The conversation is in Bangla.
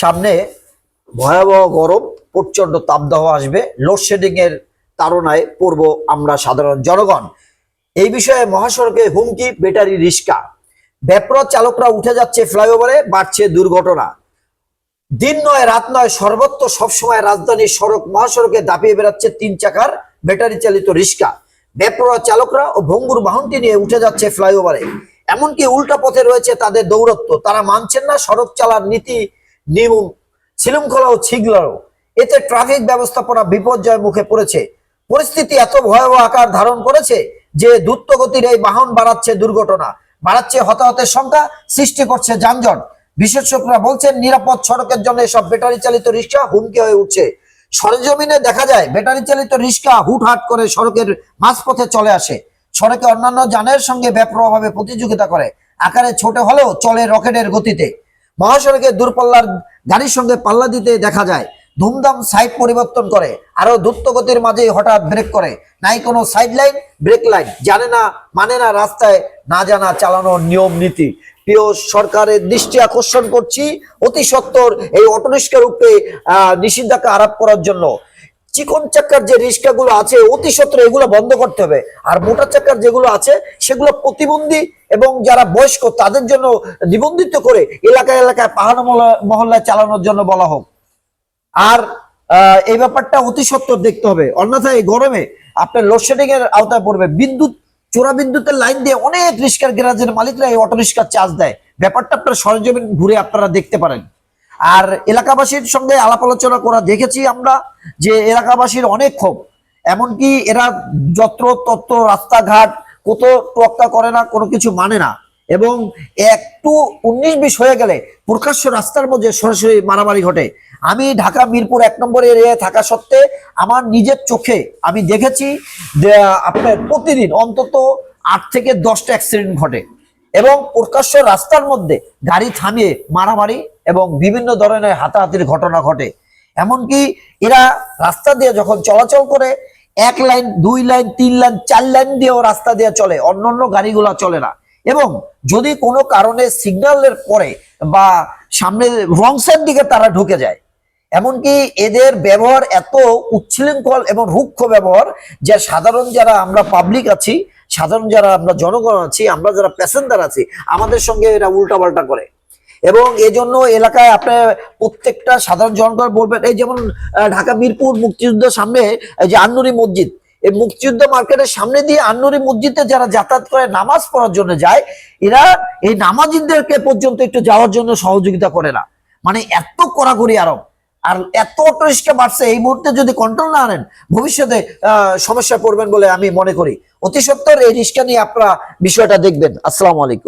সামনে ভয়াবহ গরম প্রচণ্ড তাপদাহ আসবে। লোডশেডিং এর তাড়নায় পড়ব আমরা সাধারণ জনগণ। এই বিষয়ে মহাসড়কে হুমকি, ব্যাটারি রিক্সা ব্যাপরত চালকরা উঠে যাচ্ছে ফ্লাইওভারে, বাড়ছে দুর্ঘটনা। দিন নয়, রাত নয়, সর্বত্র সবসময় রাজধানীর সড়ক মহাসড়কে দাপিয়ে বেড়াচ্ছে তিন চাকার ব্যাটারি চালিত রিক্সা বেপরোয়া চালকরা ও ভঙ্গুর বাহনটি নিয়ে উঠে যাচ্ছে ফ্লাইওভারে। এমনকি উল্টা পথে রয়েছে তাদের দৌরত্ব। তারা মানছেন না সড়ক চালার নীতি নিয়ম শৃঙ্খলা ও এতে ট্রাফিক ব্যবস্থাপনা বিপর্যয়ের মুখে পড়েছে। পরিস্থিতি এত ভয়াবহ আকার ধারণ করেছে যে দ্রুতগতির এই বাহন বাড়াচ্ছে দুর্ঘটনা। বাড়াচ্ছে হতাহতের সংখ্যা, সৃষ্টি করছে যানজট। বিশেষজ্ঞরা বলছেন, নিরাপদ সড়কের জন্য এসব ব্যাটারি চালিত রিক্সা হুমকি হয়ে উঠছে। সরেজমিনে দেখা যায় ব্যাটারি চালিত রিক্সা হুটহাট করে সড়কের মাঝপথে চলে আসে। সড়কে অন্যান্য যানের সঙ্গে ব্যাপকভাবে প্রতিযোগিতা করে। আকারে ছোট হলেও চলে রকেটের গতিতে। মহাসড়কে দূরপাল্লার গাড়ির সঙ্গে পাল্লা দিতে দেখা যায়। ধুমধাম সাইড পরিবর্তন করে। আরও দ্রুতগতির মাঝে হঠাৎ ব্রেক করে। নাই কোনো সাইড লাইন ব্রেক লাইন জানে না মানে না রাস্তায় না জানা চালানোর নিয়ম নীতি। প্রিয় সরকারের দৃষ্টি আকর্ষণ করছি। অতি সত্তর এই অটোরিক্সার রূপে নিষেধাজ্ঞা আরোপ করার জন্য। চিকন চাকার যে রিক্সাগুলো আছে, অতি সত্তর এগুলো বন্ধ করতে হবে। আর মোটা চাকার যেগুলো আছে, সেগুলো প্রতিবন্ধী এবং যারা বয়স্ক, তাদের জন্য নিবন্ধিত করে এলাকায় এলাকায় পাহাড় মহল্লা- মহল্লায় চালানোর জন্য বলা হোক। আর এই ব্যাপারটা অতি সত্তর দেখতে হবে। অন্যথায় এই গরমে আপনার লোডশেডিং এর আওতায় পড়বে। বিদ্যুৎ চোরা বিদ্যুতের লাইন দিয়ে অনেক রিক্সার গ্যারাজের মালিকরা এই অটো রিক্সার চার্জ দেয়। ব্যাপারটা আপনার সরজমিন ঘুরে আপনারা দেখতে পারেন। আর এলাকাবাসীর সঙ্গে আলাপ আলোচনা করা দেখেছি আমরা যে এলাকাবাসীর অনেক ক্ষোভ। এমনকি এরা যত্র তত্র রাস্তাঘাট কত তোয়াক্কা করে না, কোনো কিছু মানে না। এবং একটু উনিশ বিশ হয়ে গেলে প্রকাশ্য রাস্তার মধ্যে সরাসরি মারামারি ঘটে। আমি ঢাকা, মিরপুর এক নম্বর এরিয়ায় থাকা সত্ত্বে আমার নিজের চোখে আমি দেখেছি যে, আপনার প্রতিদিন অন্তত আট থেকে দশটা অ্যাক্সিডেন্ট ঘটে। এবং প্রকাশ্য রাস্তার মধ্যে গাড়ি থামিয়ে মারামারি এবং বিভিন্ন ধরনের হাতাহাতির ঘটনা ঘটে। এমনকি এরা রাস্তা দিয়ে যখন চলাচল করে, এক লাইন, দুই লাইন, তিন লাইন, চার লাইন দিয়েও রাস্তা দিয়ে চলে অন্য অন্য গাড়িগুলা চলে না। এবং যদি কোনো কারণে সিগন্যালের পরে বা সামনে রং সাইড দিকে তারা ঢুকে যায়, এমনকি এদের ব্যবহার এত উচ্ছৃঙ্খল এবং রুক্ষ ব্যবহার যে সাধারণ যারা আমরা পাবলিক আছি সাধারণ যারা আমরা জনগণ আছি, আমরা যারা প্যাসেঞ্জার আছি, আমাদের সঙ্গে এরা উল্টাপাল্টা করে। এবং এজন্য এলাকায় আপনার প্রত্যেকটা সাধারণ জনগণ বলবেন, এই যেমন ঢাকা, মিরপুর মুক্তিযুদ্ধের সামনে যে আন্নুরি মসজিদ, এই মুক্তিযুদ্ধ মার্কেটের সামনে দিয়ে আন্নুরি মসজিদে যারা যাতায়াত করে নামাজ পড়ার জন্য যায়, এরা এই নামাজিদেরকে পর্যন্ত একটু যাওয়ার জন্য সহযোগিতা করে না। মানে এত কড়াকড়ি আরব। আর এত অটোরিক্সা বাড়ছে, এই মুহূর্তে যদি কন্ট্রোল না আনেন, ভবিষ্যতে সমস্যা পড়বেন বলে আমি মনে করি। অতি সত্তর এই রিক্সা নিয়ে আপনারা বিষয়টা দেখবেন। আসসালামু আলাইকুম।